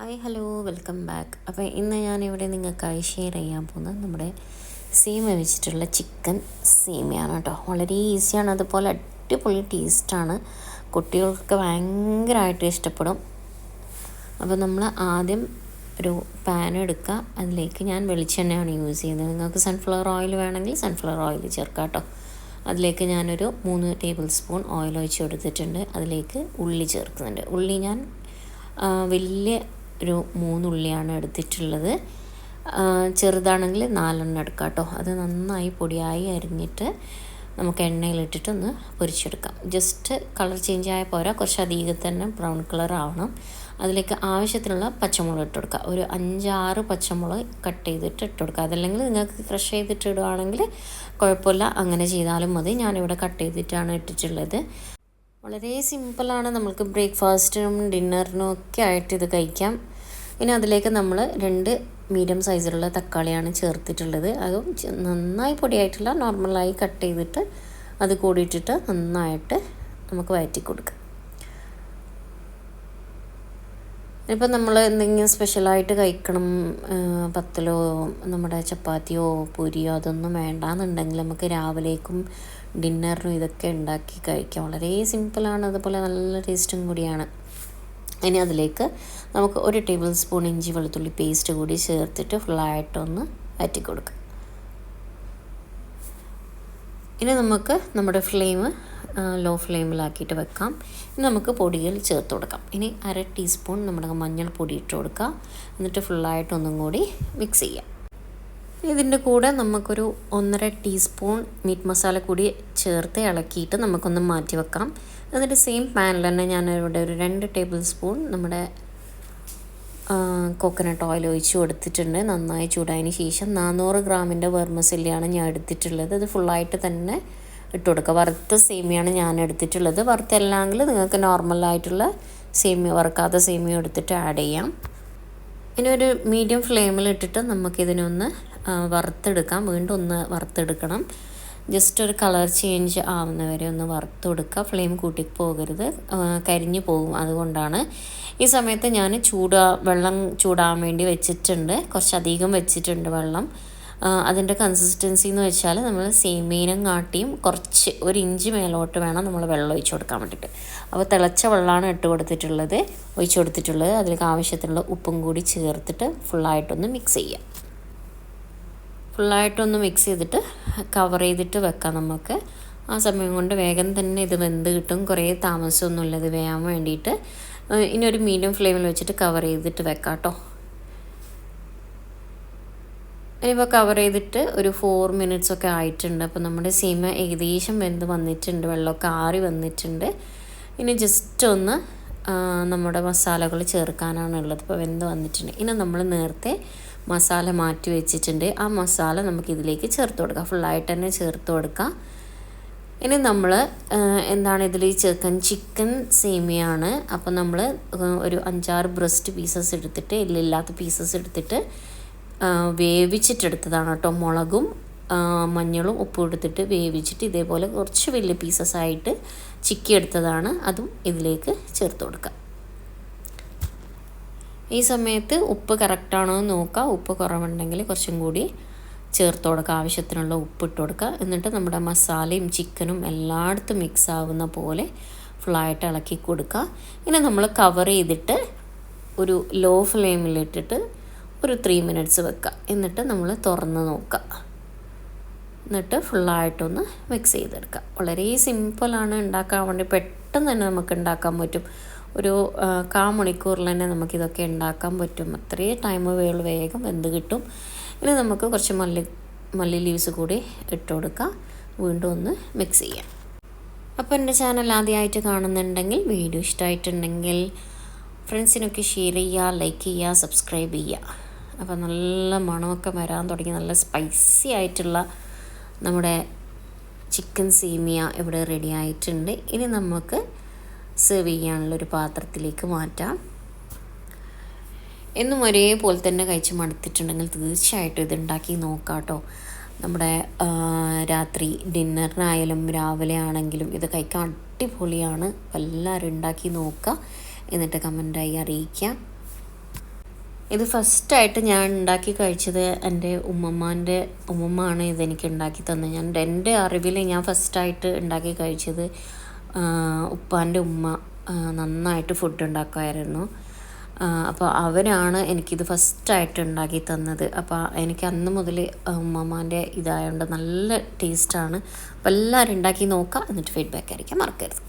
Hi hello welcome back. അപ്പോൾ ഇന്ന് ഞാനിവിടെ നിങ്ങൾക്കായി ഷെയർ ചെയ്യാൻ പോകുന്നത് നമ്മുടെ സീമ വെച്ചിട്ടുള്ള ചിക്കൻ സീമയാണ് കേട്ടോ. വളരെ ഈസിയാണ് അതുപോലെ അടിപൊളി ടേസ്റ്റാണ്. കുട്ടികൾക്ക് ഭയങ്കരമായിട്ട് ഇഷ്ടപ്പെടും. അപ്പോൾ നമ്മൾ ആദ്യം ഒരു പാൻ എടുക്കുക. അതിലേക്ക് ഞാൻ വെളിച്ചെണ്ണയാണ് യൂസ് ചെയ്യുന്നത്. നിങ്ങൾക്ക് സൺഫ്ലവർ ഓയിൽ വേണമെങ്കിൽ സൺഫ്ലവർ ഓയിൽ ചേർക്കാം കേട്ടോ. അതിലേക്ക് ഞാനൊരു മൂന്ന് ടേബിൾ സ്പൂൺ ഓയിൽ ഒഴിച്ച് കൊടുത്തിട്ടുണ്ട്. അതിലേക്ക് ഉള്ളി ചേർക്കുന്നുണ്ട്. ഉള്ളി ഞാൻ വലിയ ഒരു മൂന്നുള്ളിയാണ് എടുത്തിട്ടുള്ളത്. ചെറുതാണെങ്കിൽ നാലെണ്ണം എടുക്കാം കേട്ടോ. അത് നന്നായി പൊടിയായി അരിഞ്ഞിട്ട് നമുക്ക് എണ്ണയിലിട്ടിട്ട് ഒന്ന് പൊരിച്ചെടുക്കാം. ജസ്റ്റ് കളർ ചേഞ്ച് ആയ പോരാ. കുറച്ച് അധികം തന്നെ ബ്രൗൺ കളർ ആവണം. അതിലേക്ക് ആവശ്യത്തിനുള്ള പച്ചമുളക് ഇട്ട് കൊടുക്കുക ഒരു അഞ്ചാറ് പച്ചമുളക് കട്ട് ചെയ്തിട്ട് ഇട്ട് കൊടുക്കുക അതല്ലെങ്കിൽ നിങ്ങൾക്ക് ക്രഷ് ചെയ്തിട്ട് ഇടുകയാണെങ്കിൽ കുഴപ്പമില്ല. അങ്ങനെ ചെയ്താലും മതി. ഞാനിവിടെ കട്ട് ചെയ്തിട്ടാണ് ഇട്ടിട്ടുള്ളത്. വളരെ സിമ്പിളാണ് നമുക്ക് ബ്രേക്ക്ഫാസ്റ്റിനും ഡിന്നറിനും ഒക്കെ ആയിട്ട് ഇത് കഴിക്കാം. ഇനി അതിലേക്ക് നമ്മൾ രണ്ട് മീഡിയം സൈസിലുള്ള തക്കാളിയാണ് ചേർത്തിട്ടുള്ളത്. അതും നന്നായി പൊടിയായിട്ടില്ല നോർമലായി കട്ട് ചെയ്തിട്ട് അത് കൂടിയിട്ടിട്ട് നന്നായിട്ട് നമുക്ക് വയറ്റി കൊടുക്കാം. ഇപ്പം നമ്മൾ എന്തെങ്കിലും സ്പെഷ്യലായിട്ട് കഴിക്കണം പത്തലോ നമ്മുടെ ചപ്പാത്തിയോ പൂരിയോ അതൊന്നും വേണ്ടാന്നുണ്ടെങ്കിൽ നമുക്ക് രാവിലേക്കും ഡിന്നറിനും ഇതൊക്കെ ഉണ്ടാക്കി കഴിക്കാം. വളരെ സിമ്പിളാണ് അതുപോലെ നല്ല ടേസ്റ്റും കൂടിയാണ്. ഇനി അതിലേക്ക് നമുക്ക് ഒരു ടേബിൾ സ്പൂൺ ഇഞ്ചി വെളുത്തുള്ളി പേസ്റ്റ് കൂടി ചേർത്തിട്ട് ഫുള്ളായിട്ടൊന്ന് വറ്റി കൊടുക്കുക ഇനി നമുക്ക് നമ്മുടെ ഫ്ലെയിം ലോ ഫ്ലെയിമിലാക്കിയിട്ട് വെക്കാം. ഇനി നമുക്ക് പൊടികൾ ചേർത്ത് കൊടുക്കാം. ഇനി അര ടീസ്പൂൺ നമ്മുടെ മഞ്ഞൾപ്പൊടി ഇട്ട് കൊടുക്കുക എന്നിട്ട് ഫുള്ളായിട്ട് ഒന്നും കൂടി മിക്സ് ചെയ്യാം. ഇതിന്റെ കൂടെ നമുക്കൊരു ഒന്നര ടീസ്പൂൺ മീറ്റ് മസാല കൂടി ചേർത്ത് ഇളക്കിയിട്ട് നമുക്കൊന്ന് മാറ്റി വെക്കാം. എന്നിട്ട് സെയിം പാനിൽ തന്നെ ഞാൻ ഇവിടെ ഒരു രണ്ട് ടേബിൾ സ്പൂൺ നമ്മുടെ കോക്കനട്ട് ഓയിൽ ഒഴിച്ച് കൊടുത്തിട്ടുണ്ട്. നന്നായി ചൂടായതിന് ശേഷം നാനൂറ് ഗ്രാമിന്റെ വെർമസല്ലിയാണ് ഞാൻ എടുത്തിട്ടുള്ളത്. അത് ഫുള്ളായിട്ട് തന്നെ ഇട്ട് കൊടുക്കുക. വറുത്ത സേമിയാണ് ഞാൻ എടുത്തിട്ടുള്ളത്. വറുത്തല്ലെങ്കിൽ നിങ്ങൾക്ക് നോർമലായിട്ടുള്ള സേമിയ വറുക്കാത്ത സേമിയ എടുത്തിട്ട് ആഡ് ചെയ്യാം. ഇനി ഒരു മീഡിയം ഫ്ലെയിമിൽ ഇട്ടിട്ട് നമുക്കിതിനൊന്ന് വറുത്തെടുക്കാം. വീണ്ടും ഒന്ന് വറുത്തെടുക്കണം. ജസ്റ്റ് ഒരു കളർ ചേഞ്ച് ആവുന്ന വരെ ഒന്ന് വറുത്ത് കൊടുക്കുക ഫ്ലെയിം കൂട്ടി പോകരുത്. കരിഞ്ഞു പോകും അതുകൊണ്ടാണ്. ഈ സമയത്ത് ഞാൻ ചൂടാ വെള്ളം ചൂടാൻ വേണ്ടി വെച്ചിട്ടുണ്ട്. കുറച്ചധികം വെച്ചിട്ടുണ്ട് വെള്ളം. അതിന്റെ കൺസിസ്റ്റൻസി എന്ന് വെച്ചാൽ നമ്മൾ സേമീനം കാട്ടിയും കുറച്ച് ഒരു ഇഞ്ച് മേലോട്ട് വേണം നമ്മൾ വെള്ളം ഒഴിച്ചു കൊടുക്കാൻ വേണ്ടിയിട്ട്. അപ്പോൾ തിളച്ച വെള്ളമാണ് ഇട്ട് കൊടുത്തിട്ടുള്ളത് ഒഴിച്ചു കൊടുത്തിട്ടുള്ളത്. അതിലേക്ക് ആവശ്യത്തിനുള്ള ഉപ്പും കൂടി ചേർത്തിട്ട് ഫുള്ളായിട്ടൊന്ന് മിക്സ് ചെയ്യാം ഫുള്ളായിട്ടൊന്ന് മിക്സ് ചെയ്തിട്ട് കവർ ചെയ്തിട്ട് വെക്കാം നമുക്ക്. ആ സമയം കൊണ്ട് വേഗം തന്നെ ഇത് വെന്ത് കിട്ടും. കുറേ താമസമൊന്നുമില്ല ഇത് വേകാൻ വേണ്ടിയിട്ട്. ഇനി ഒരു മീഡിയം ഫ്ലെയിമിൽ വെച്ചിട്ട് കവർ ചെയ്തിട്ട് വെക്കാം കേട്ടോ. ഇനിയിപ്പോൾ കവർ ചെയ്തിട്ട് ഒരു ഫോർ മിനിറ്റ്സ് ഒക്കെ ആയിട്ടുണ്ട്. അപ്പോൾ നമ്മുടെ സീമ ഏകദേശം വെന്ത് വന്നിട്ടുണ്ട്. വെള്ളമൊക്കെ ആറി വന്നിട്ടുണ്ട്. ഇനി ജസ്റ്റ് ഒന്ന് നമ്മുടെ മസാലകൾ ചേർക്കാനാണ് ഉള്ളത്. ഇപ്പോൾ വെന്ത് വന്നിട്ടുണ്ട്. ഇനി നമ്മൾ നേരത്തെ മസാല മാറ്റി വെച്ചിട്ടുണ്ട്. ആ മസാല നമുക്ക് ഇതിലേക്ക് ചേർത്ത് കൊടുക്കാം. ഫുള്ളായിട്ട് തന്നെ ചേർത്ത് കൊടുക്കാം. ഇനി നമ്മൾ എന്താണ് ഇതിൽ ചേർക്കാൻ ചിക്കൻ സേമിയാണ്. അപ്പോൾ നമ്മൾ ഒരു അഞ്ചാറ് ബ്രസ്റ്റ് പീസസ് എടുത്തിട്ട് എല്ലില്ലാത്ത പീസസ് എടുത്തിട്ട് വേവിച്ചിട്ടെടുത്തതാണ് കേട്ടോ. മുളകും മഞ്ഞളും ഉപ്പും എടുത്തിട്ട് വേവിച്ചിട്ട് ഇതേപോലെ കുറച്ച് വലിയ പീസസ് ആയിട്ട് ചിക്കി എടുത്തതാണ് അതും ഇതിലേക്ക് ചേർത്ത് കൊടുക്കുക ഈ സമയത്ത് ഉപ്പ് കറക്റ്റാണോ എന്ന് നോക്കുക. ഉപ്പ് കുറവുണ്ടെങ്കിൽ കുറച്ചും കൂടി ചേർത്ത് കൊടുക്കുക. ആവശ്യത്തിനുള്ള ഉപ്പ് ഇട്ട് കൊടുക്കുക. എന്നിട്ട് നമ്മുടെ മസാലയും ചിക്കനും എല്ലായിടത്തും മിക്സ് ആവുന്ന പോലെ ഫുള്ളായിട്ട് ഇളക്കി കൊടുക്കുക. ഇനി നമ്മൾ കവർ ചെയ്തിട്ട് ഒരു ലോ ഫ്ലെയിമിലിട്ടിട്ട് ഒരു ത്രീ മിനിറ്റ്സ് വെക്കുക. എന്നിട്ട് നമ്മൾ തുറന്ന് നോക്കുക. എന്നിട്ട് ഫുള്ളായിട്ടൊന്ന് മിക്സ് ചെയ്തെടുക്കുക. വളരെ സിമ്പിളാണ് ഉണ്ടാക്കാൻ വേണ്ടി പെട്ടെന്ന് തന്നെ നമുക്ക് ഉണ്ടാക്കാൻ പറ്റും. ഒരു കാ മണിക്കൂറിൽ തന്നെ നമുക്കിതൊക്കെ ഉണ്ടാക്കാൻ പറ്റും. അത്രയും ടൈം വേൾ വേഗം വെന്ത് കിട്ടും. ഇനി നമുക്ക് കുറച്ച് മല്ലി മല്ലി ലീവ്സ് കൂടി ഇട്ട് കൊടുക്കുക വീണ്ടും ഒന്ന് മിക്സ് ചെയ്യാം. അപ്പോൾ എന്റെ ചാനൽ ആദ്യമായിട്ട് കാണുന്നുണ്ടെങ്കിൽ വീഡിയോ ഇഷ്ടമായിട്ടുണ്ടെങ്കിൽ ഫ്രണ്ട്സിനൊക്കെ ഷെയർ ചെയ്യുക ലൈക്ക് ചെയ്യുക സബ്സ്ക്രൈബ് ചെയ്യുക. അപ്പോൾ നല്ല മണമൊക്കെ വരാൻ തുടങ്ങി. നല്ല സ്പൈസി ആയിട്ടുള്ള നമ്മുടെ ചിക്കൻ സീമിയ ഇവിടെ റെഡി ആയിട്ടുണ്ട്. ഇനി നമുക്ക് സെർവ് ചെയ്യാനുള്ള ഒരു പാത്രത്തിലേക്ക് മാറ്റാം. എന്നും ഒരേപോലെ തന്നെ കഴിച്ച് മടുത്തിട്ടുണ്ടെങ്കിൽ തീർച്ചയായിട്ടും ഇത് ഉണ്ടാക്കി നോക്കാം കേട്ടോ. നമ്മുടെ രാത്രി ഡിന്നറിനായാലും രാവിലെ ആണെങ്കിലും ഇത് കഴിക്കാൻ അടിപൊളിയാണ്. എല്ലാവരും ഉണ്ടാക്കി നോക്കുക എന്നിട്ട് കമന്റായി അറിയിക്കുക ഇത് ഫസ്റ്റായിട്ട് ഞാൻ ഉണ്ടാക്കി കഴിച്ചത് എന്റെ ഉമ്മമ്മാന്റെ ഉമ്മമ്മാണ് ഇതെനിക്ക് ഉണ്ടാക്കി തന്നത്. ഞാൻ എന്റെ അറിവിൽ ഞാൻ ഫസ്റ്റായിട്ട് ഉണ്ടാക്കി കഴിച്ചത് ഉപ്പാന്റെ ഉമ്മ നന്നായിട്ട് ഫുഡ് ഉണ്ടാക്കുമായിരുന്നു. അപ്പോൾ അവരാണ് എനിക്കിത് ഫസ്റ്റായിട്ട് ഉണ്ടാക്കി തന്നത്. അപ്പോൾ എനിക്ക് അന്ന് മുതൽ ഉമ്മമാന്റെ ഇതായതുകൊണ്ട് നല്ല ടേസ്റ്റാണ് അപ്പോൾ എല്ലാവരും ഉണ്ടാക്കി നോക്കുക എന്നിട്ട് ഫീഡ്ബാക്ക് ആയിരിക്കാം. മറക്കരുത്.